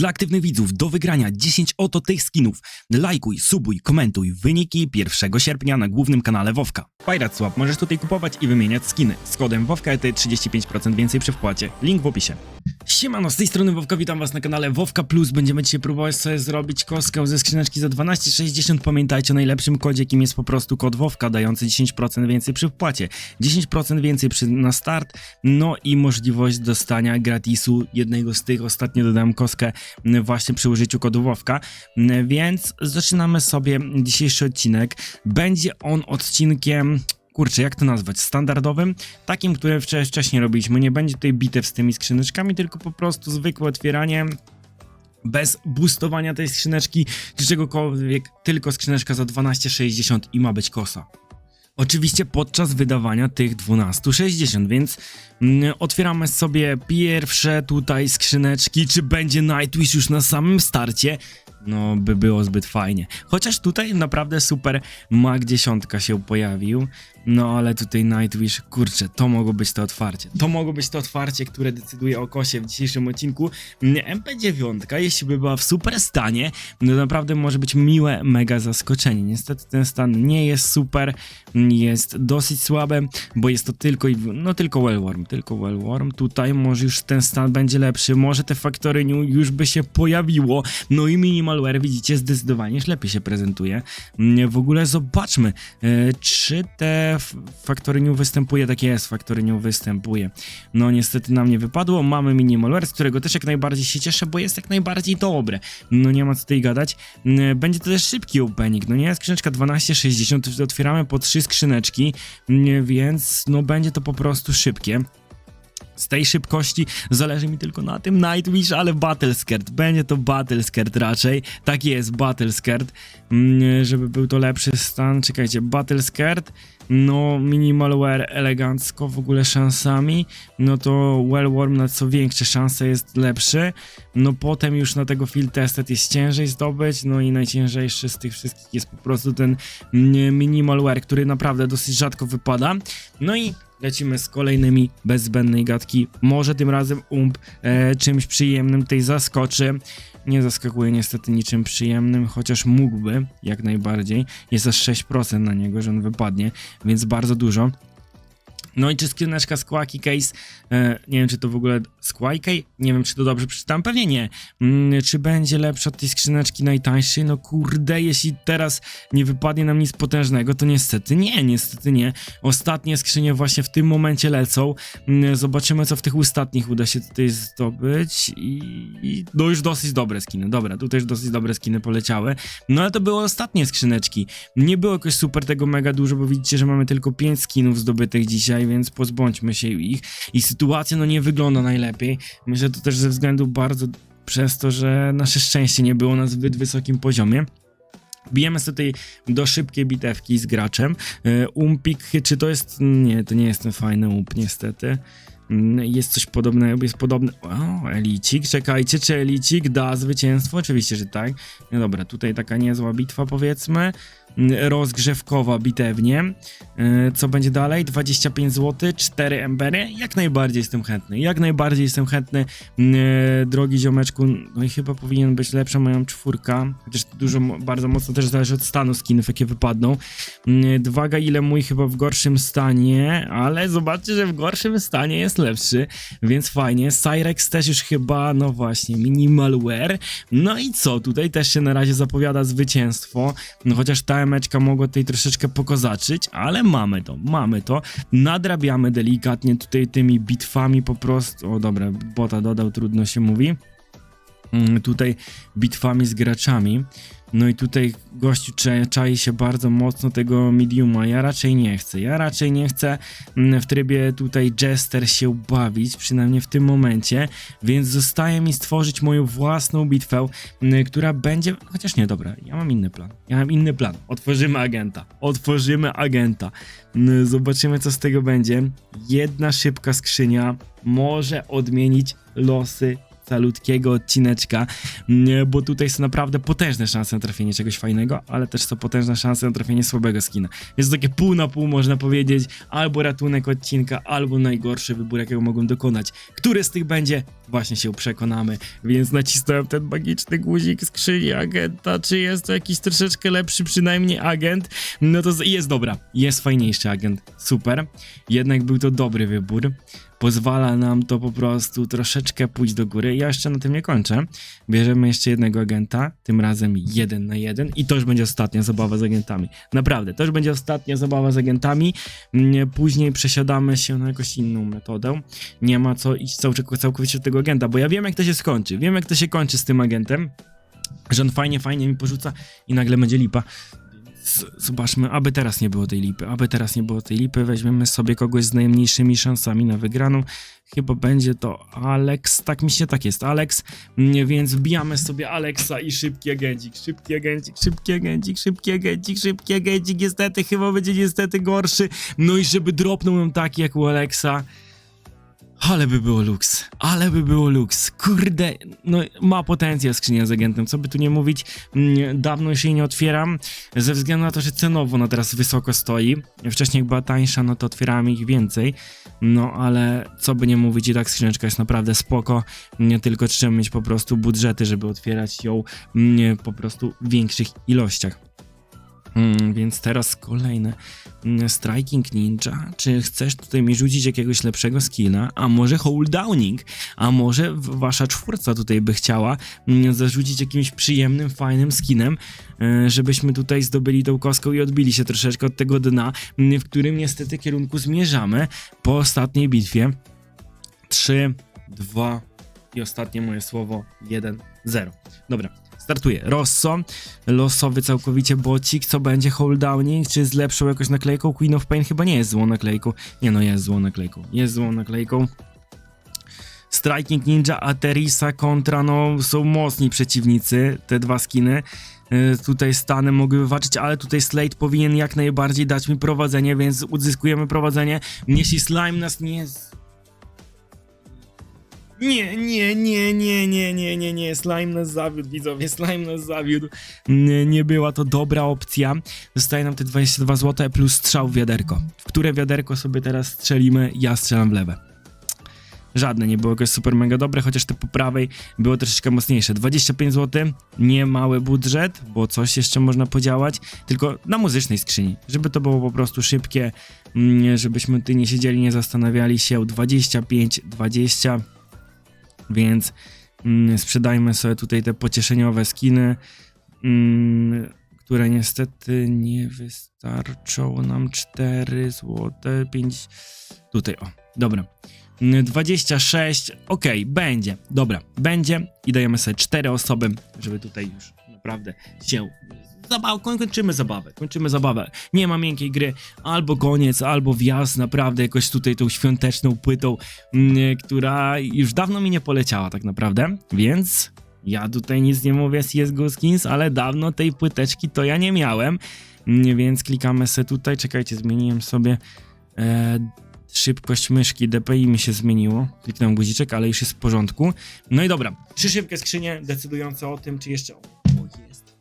Dla aktywnych widzów do wygrania 10 oto tych skinów. Lajkuj, subuj, komentuj wyniki 1 sierpnia na głównym kanale Wowka. Pirate Swap możesz tutaj kupować i wymieniać skiny. Z kodem WowkaEty 35% więcej przy wpłacie. Link w opisie. Siemano, z tej strony Wowka, witam was na kanale Wowka Plus. Będziemy dzisiaj próbować sobie zrobić kostkę ze skrzyneczki za 12,60. Pamiętajcie o najlepszym kodzie, jakim jest po prostu kod Wowka, dający 10% więcej przy wpłacie. 10% więcej przy, na start, no i możliwość dostania gratisu jednego z tych. Ostatnio dodałem kostkę właśnie przy użyciu kodu więc zaczynamy sobie dzisiejszy odcinek. Będzie on odcinkiem kurczę, jak to nazwać, standardowym, takim, które wcze- wcześniej robiliśmy. Nie będzie tutaj bitew z tymi skrzyneczkami, tylko po prostu zwykłe otwieranie bez boostowania tej skrzyneczki czy czegokolwiek, tylko skrzyneczka za 12,60 i ma być kosa. Oczywiście podczas wydawania tych 12,60, więc mm, otwieramy sobie pierwsze tutaj skrzyneczki. Czy będzie Nightwish już na samym starcie? No, by było zbyt fajnie. Chociaż tutaj naprawdę super Mag 10 się pojawił. No, ale tutaj Nightwish, kurczę, to mogło być to otwarcie. To mogło być to otwarcie, które decyduje o kosie w dzisiejszym odcinku. Mm, MP9, jeśli by była w super stanie, no naprawdę może być miłe, mega zaskoczenie. Niestety ten stan nie jest super, jest dosyć słaby, bo jest to tylko no tylko Wellworm, tylko Wellworm. Tutaj może już ten stan będzie lepszy, może te Factory New już by się pojawiło. No i Minimalware, widzicie, zdecydowanie lepiej się prezentuje. Mm, W ogóle zobaczmy, e, czy te f- Factory New występuje, tak jest, Factory New występuje. No niestety nam nie wypadło, mamy Minimalware, z którego też jak najbardziej się cieszę, bo jest jak najbardziej dobre. No nie ma co tutaj gadać. Mm, Będzie to też szybki opening, no nie? Skrzyneczka 12,60, otwieramy po trzy skrzyneczki, mm, więc no będzie to po prostu szybkie. Z tej szybkości zależy mi tylko na tym Nightwish, ale Battle Skirt. Będzie to Battle Skirt raczej. Tak jest, Battle Skirt. Mm, żeby był to lepszy stan. Czekajcie, Battle Skirt. No, Minimalware elegancko, w ogóle szansami. No to Wellworm na co większe szanse jest lepszy. No potem już na tego Field Tested jest ciężej zdobyć. No i najciężejszy z tych wszystkich jest po prostu ten mm, Minimalware, który naprawdę dosyć rzadko wypada. No i lecimy z kolejnymi bez zbędnej gadki. Może tym razem ump e, czymś przyjemnym tej zaskoczy. Nie zaskakuje niestety niczym przyjemnym, chociaż mógłby, jak najbardziej. Jest aż 6% na niego, że on wypadnie, więc bardzo dużo. No i czy skrzyneczka Squawky Case, e, nie wiem czy to w ogóle Squawky, nie wiem czy to dobrze przeczytam, pewnie nie. Mm, czy będzie lepsza od tej skrzyneczki najtańszej? No kurde, jeśli teraz nie wypadnie nam nic potężnego, to niestety nie, niestety nie. Ostatnie skrzynie właśnie w tym momencie lecą. Mm, Zobaczymy co w tych ostatnich uda się tutaj zdobyć i, i no już dosyć dobre skiny, dobra, tutaj już dosyć dobre skiny poleciały. No ale to były ostatnie skrzyneczki. Nie było jakoś super tego mega dużo, bo widzicie, że mamy tylko 5 skinów zdobytych dzisiaj, więc pozbądźmy się ich. I sytuacja no nie wygląda najlepiej. Myślę że to też ze względu bardzo przez to, że nasze szczęście nie było na zbyt wysokim poziomie. Bijemy sobie tutaj do szybkiej bitewki z graczem. E, Umpik, czy to jest... Nie, to nie jest ten fajny ump, niestety. Mm, Jest coś podobnego, jest podobny... O, Elicik, czekajcie, czy Elicik da zwycięstwo? Oczywiście, że tak. No dobra, tutaj taka niezła bitwa powiedzmy. Rozgrzewkowa bitewnie. E, Co będzie dalej? 25 zł, 4 embery. Jak najbardziej jestem chętny. Jak najbardziej jestem chętny, e, drogi ziomeczku. No i chyba powinien być lepsza moja czwórka. Chociaż dużo, bardzo mocno też zależy od stanu skinów, jakie wypadną. Mm, Dwaga ile mój chyba w gorszym stanie, ale zobaczcie, że w gorszym stanie jest lepszy, więc fajnie. Cyrex też już chyba, no właśnie, minimalware. No i co? Tutaj też się na razie zapowiada zwycięstwo. No chociaż ta emeczka mogła tutaj troszeczkę pokozaczyć, ale mamy to, mamy to. Nadrabiamy delikatnie tutaj tymi bitwami po prostu. O dobra, bota dodał, trudno się mówi. Mm, Tutaj bitwami z graczami. No i tutaj gościu czai się bardzo mocno tego mediuma. Ja raczej nie chcę. Ja raczej nie chcę mm, w trybie tutaj Jester się bawić, przynajmniej w tym momencie, więc zostaje mi stworzyć moją własną bitwę, mm, która będzie. Chociaż nie, dobra, ja mam inny plan. Ja mam inny plan. Otworzymy agenta. Otworzymy agenta. Mm, Zobaczymy, co z tego będzie. Jedna szybka skrzynia może odmienić losy calutkiego odcineczka, bo tutaj są naprawdę potężne szanse na trafienie czegoś fajnego, ale też są potężne szanse na trafienie słabego skina. To takie pół na pół, można powiedzieć, albo ratunek odcinka, albo najgorszy wybór, jakiego mogłem dokonać. Który z tych będzie? Właśnie się przekonamy, więc nacisnąłem ten magiczny guzik skrzyni agenta, czy jest to jakiś troszeczkę lepszy przynajmniej agent? No to jest dobra, jest fajniejszy agent, super. Jednak był to dobry wybór. Pozwala nam to po prostu troszeczkę pójść do góry. Ja jeszcze na tym nie kończę. Bierzemy jeszcze jednego agenta, tym razem jeden na jeden i to już będzie ostatnia zabawa z agentami. Naprawdę, to już będzie ostatnia zabawa z agentami. Mm, Później przesiadamy się na jakąś inną metodę. Nie ma co iść całk- całkowicie do tego agenta, bo ja wiem jak to się skończy. Wiem jak to się kończy z tym agentem. Że on fajnie, fajnie mi porzuca i nagle będzie lipa. Zobaczmy, aby teraz nie było tej lipy, aby teraz nie było tej lipy, weźmiemy sobie kogoś z najmniejszymi szansami na wygraną. Chyba będzie to Alex, tak mi się tak jest, Alex, Mm, więc wbijamy sobie Alexa i szybki agencik, szybki agencik, szybki agencik, szybki agencik, szybki agencik, niestety chyba będzie niestety gorszy, no i żeby dropnął ją taki jak u Alexa, ale by było luks, ale by było luks. Kurde, no ma potencjał skrzynia z agentem, co by tu nie mówić. Mm, Dawno się jej nie otwieram, ze względu na to, że cenowo ona teraz wysoko stoi. Wcześniej była tańsza, no to otwierałem ich więcej. No ale co by nie mówić, i tak skrzyneczka jest naprawdę spoko. Nie tylko trzeba mieć po prostu budżety, żeby otwierać ją mm, po prostu w większych ilościach. Mm, więc teraz kolejne. Mm, Striking Ninja. Czy chcesz tutaj mi rzucić jakiegoś lepszego skilla? A może hold downing? A może wasza czwórca tutaj by chciała mm, zarzucić jakimś przyjemnym, fajnym skinem, e, żebyśmy tutaj zdobyli tą kostką i odbili się troszeczkę od tego dna, w którym niestety kierunku zmierzamy po ostatniej bitwie. 3, 2 i ostatnie moje słowo 1, 0. Dobra, startuję. Rosso, losowy całkowicie bocik, co będzie holddowning, czy z lepszą jakąś naklejką? Queen of Pain chyba nie jest złą naklejką. Nie no, jest złą naklejką. Jest złą naklejką. Striking Ninja, Aterisa kontra, no są mocni przeciwnicy, te dwa skiny. Y, Tutaj Stany mogły wywalczyć, ale tutaj Slate powinien jak najbardziej dać mi prowadzenie, więc uzyskujemy prowadzenie. Jeśli Slime nas nie... Nie, nie, nie, nie, nie, nie, nie, nie, Slime nas zawiódł, widzowie, Slime nas zawiódł. Nie, nie była to dobra opcja. Zostaje nam te 22 zł plus strzał w wiaderko. W które wiaderko sobie teraz strzelimy? Ja strzelam w lewe. Żadne nie było jakoś super mega dobre, chociaż te po prawej było troszeczkę mocniejsze. 25 zł, nie mały budżet, bo coś jeszcze można podziałać, tylko na muzycznej skrzyni, żeby to było po prostu szybkie, mm, żebyśmy tutaj nie siedzieli, nie zastanawiali się. 25, 20, więc mm, sprzedajmy sobie tutaj te pocieszeniowe skiny, mm, które niestety nie wystarczą nam 4 zł, 5, tutaj o, dobra. 26, okej, będzie, dobra, będzie i dajemy sobie 4 osoby, żeby tutaj już naprawdę się zabaw, koń- kończymy zabawę, kończymy zabawę. Nie ma miękkiej gry, albo koniec, albo wjazd naprawdę jakoś tutaj tą świąteczną płytą, mm, która już dawno mi nie poleciała tak naprawdę, więc ja tutaj nic nie mówię CSGO Skins, ale dawno tej płyteczki to ja nie miałem, Mm, więc klikamy sobie tutaj, czekajcie, zmieniłem sobie e, szybkość myszki, DPI mi się zmieniło, kliknąłem guziczek, ale już jest w porządku. No i dobra, trzy szybkie skrzynie decydujące o tym, czy jeszcze... O,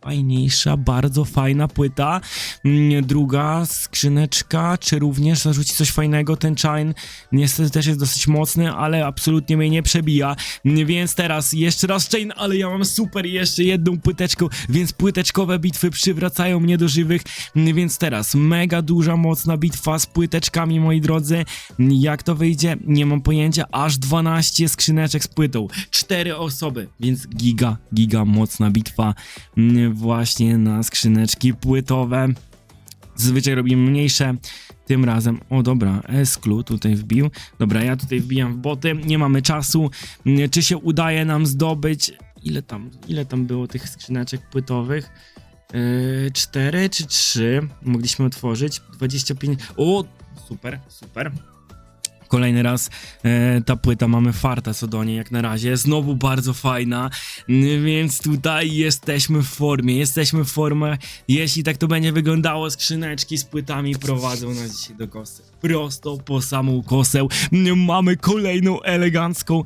fajniejsza, bardzo fajna płyta. Mm, Druga skrzyneczka, czy również zarzuci coś fajnego, ten Chine niestety też jest dosyć mocny, ale absolutnie mnie nie przebija, Mm, więc teraz jeszcze raz Chain, ale ja mam super jeszcze jedną płyteczką, więc płyteczkowe bitwy przywracają mnie do żywych, Mm, więc teraz mega duża, mocna bitwa z płyteczkami, moi drodzy, jak to wyjdzie, nie mam pojęcia, aż 12 skrzyneczek z płytą, 4 osoby, więc giga, giga mocna bitwa właśnie na skrzyneczki płytowe. Zazwyczaj robimy mniejsze. Tym razem, o dobra, Esklu tutaj wbił. Dobra, ja tutaj wbijam w boty. Nie mamy czasu. Czy się udaje nam zdobyć. Ile tam, ile tam było tych skrzyneczek płytowych? Yy, 4 czy 3 mogliśmy otworzyć? 25. O, super, super. Kolejny raz e, ta płyta mamy farta co do niej jak na razie, znowu bardzo fajna, więc tutaj jesteśmy w formie, jesteśmy w formie, jeśli tak to będzie wyglądało, skrzyneczki z płytami prowadzą nas dzisiaj do kosy, prosto po samą kosę, N- mamy kolejną elegancką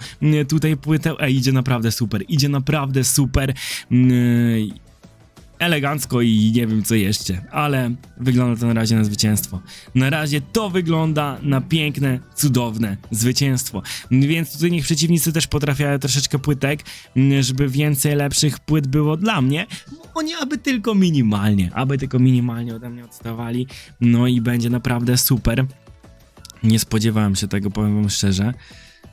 tutaj płytę, Ej, idzie naprawdę super, idzie naprawdę super, N- elegancko i nie wiem co jeszcze, ale wygląda to na razie na zwycięstwo. Na razie to wygląda na piękne, cudowne zwycięstwo. Więc tutaj niech przeciwnicy też potrafiają troszeczkę płytek, żeby więcej lepszych płyt było dla mnie. Oni aby tylko minimalnie, aby tylko minimalnie ode mnie odstawali. No i będzie naprawdę super. Nie spodziewałem się tego, powiem wam szczerze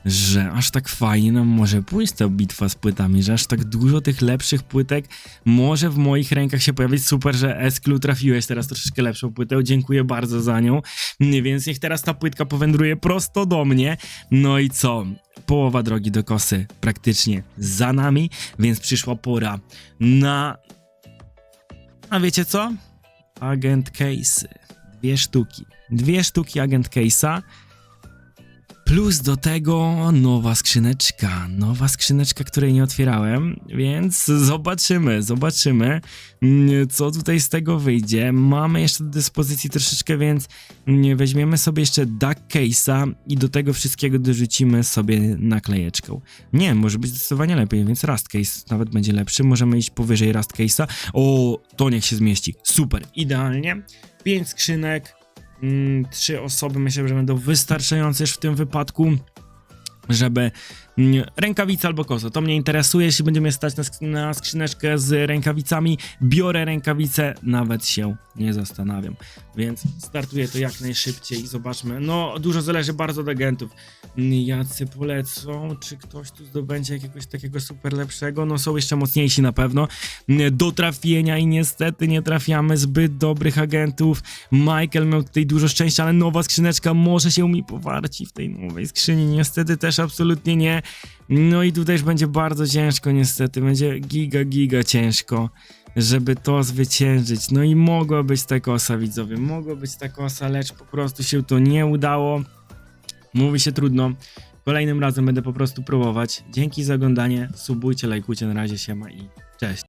że aż tak fajnie nam może pójść ta bitwa z płytami, że aż tak dużo tych lepszych płytek może w moich rękach się pojawić. Super, że Esklu trafiłeś teraz troszeczkę lepszą płytę, dziękuję bardzo za nią, więc niech teraz ta płytka powędruje prosto do mnie. No i co? Połowa drogi do kosy praktycznie za nami, więc przyszła pora na... A wiecie co? Agent Case'y. Dwie sztuki. Dwie sztuki Agent Case'a. Plus do tego nowa skrzyneczka, nowa skrzyneczka, której nie otwierałem, więc zobaczymy, zobaczymy, mm, co tutaj z tego wyjdzie. Mamy jeszcze do dyspozycji troszeczkę, więc mm, weźmiemy sobie jeszcze duck case'a i do tego wszystkiego dorzucimy sobie naklejeczką. Nie, może być zdecydowanie lepiej, więc rust case nawet będzie lepszy. Możemy iść powyżej rust case'a. O, to niech się zmieści. Super, idealnie. Pięć skrzynek, trzy osoby myślę, że będą wystarczające już w tym wypadku, żeby mm, rękawice albo kozo. To mnie interesuje, jeśli będzie mnie stać na, sk- na skrzyneczkę z rękawicami, biorę rękawice, nawet się nie zastanawiam. Więc startuję to jak najszybciej i zobaczmy. No, dużo zależy bardzo od agentów. Mm, Jacy polecą, czy ktoś tu zdobędzie jakiegoś takiego super lepszego? No, są jeszcze mocniejsi na pewno. Mm, Do trafienia i niestety nie trafiamy zbyt dobrych agentów. Michael miał tutaj dużo szczęścia, ale nowa skrzyneczka może się mi powarci w tej nowej skrzyni. Niestety też absolutnie nie. No i tutaj już będzie bardzo ciężko niestety. Będzie giga, giga ciężko, żeby to zwyciężyć. No i mogła być ta kosa, widzowie. Mogła być ta kosa, lecz po prostu się to nie udało. Mówi się trudno. Kolejnym razem będę po prostu próbować. Dzięki za oglądanie. Subujcie, lajkujcie. Na razie siema i cześć.